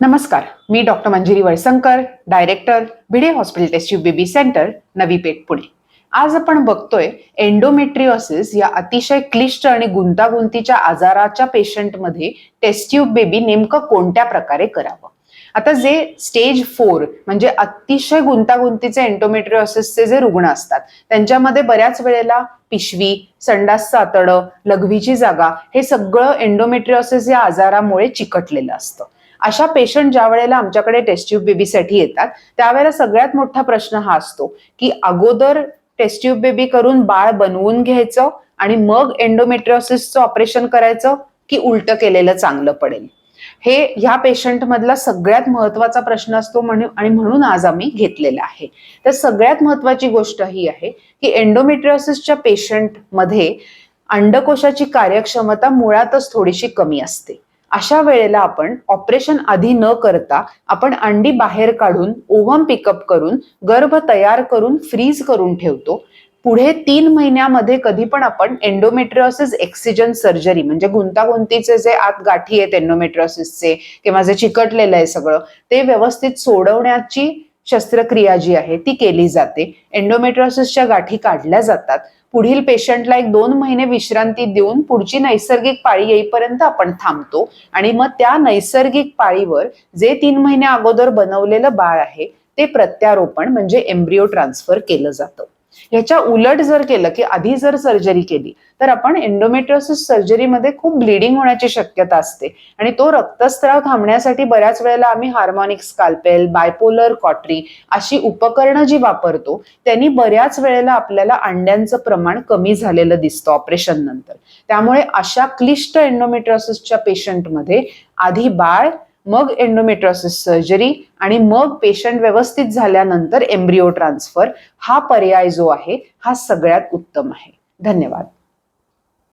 नमस्कार मी doctor Manjiri Valsankar director Bhide hospital test tube baby centre Navi Peth Pune. आज आपण बघतोय endometriosis या अतिशय क्लिष्ट आणि गुंतागुंतीच्या आजाराच्या पेशंटमध्ये टेस्ट्यूब बेबी नेमकं कोणत्या प्रकारे करावं? आता जे स्टेज फोर म्हणजे अतिशय गुंतागुंतीचे एंडोमेट्रिओसिसचे जे रुग्ण असतात त्यांच्यामध्ये बऱ्याच वेळेला पिशवी संडासचं आतडं लघवीची जागा हे सगळं एंडोमेट्रिओसिस या आजारामुळे चिकटलेलं असतं. अशा पेशंट ज्या वेळेला आमच्याकडे टेस्ट्यूब बेबीसाठी येतात त्यावेळेला सगळ्यात मोठा प्रश्न हा असतो की अगोदर टेस्ट्यूब बेबी करून बाळ बनवून घ्यायचं आणि मग एन्डोमेट्रिओसिसचं ऑपरेशन करायचं की उलट केलेलं चांगलं पडेल? हे ह्या पेशंट मधला सगळ्यात महत्त्वाचा प्रश्न असतो म्हणून आणि म्हणून आज आम्ही घेतलेला आहे. तर सगळ्यात महत्वाची गोष्ट ही आहे की एन्डोमेट्रिओसिसच्या पेशंटमध्ये अंडकोशाची कार्यक्षमता मुळातच थोडीशी कमी असते. अशा वेळेला आपण ऑपरेशन आधी न करता आपण अंडी बाहेर काढून ओव्हम पिकअप करून गर्भ तयार करून फ्रीज करून ठेवतो. पुढे तीन महिन्यामध्ये कधी पण आपण एन्डोमेट्रिओसिस एक्सिजन सर्जरी म्हणजे गुंतागुंतीचे जे आत गाठी आहेत एन्डोमेट्रिओसिसचे किंवा जे चिकटलेलं आहे सगळं ते व्यवस्थित सोडवण्याची शस्त्रक्रिया जी आहे ती केली जाते. एंडोमेट्रिओसिसच्या गाठी काढल्या जातात. पुढील पेशंटला एक दोन महिने विश्रांती देऊन पुढची नैसर्गिक पाळी येईपर्यंत आपण थांबतो. आणि मग त्या नैसर्गिक पाळीवर जे तीन महिने अगोदर बनवलेलं बाळ आहे ते प्रत्यारोपण म्हणजे एम्ब्रिओ ट्रान्सफर केलं जातं. ह्याच्या उलट जर केलं की आधी जर सर्जरी केली तर आपण एंडोमेट्रिओसिस सर्जरीमध्ये खूप ब्लिडिंग होण्याची शक्यता असते. आणि तो रक्तस्त्राव थांबण्यासाठी बऱ्याच वेळेला आम्ही हार्मोनिक स्काल्पेल बायपोलर कॉटरी अशी उपकरणं जी वापरतो त्यांनी बऱ्याच वेळेला आपल्याला अंड्यांचं प्रमाण कमी झालेलं दिसतं ऑपरेशन नंतर. त्यामुळे अशा क्लिष्ट एंडोमेट्रिओसिसच्या पेशंटमध्ये आधी बाळ मग एंडोमेट्रोसिस सर्जरी आणि मग पेशंट व्यवस्थित झाल्यानंतर एम्ब्रिओ ट्रान्सफर हा पर्याय जो आहे हा सगळ्यात उत्तम आहे. धन्यवाद.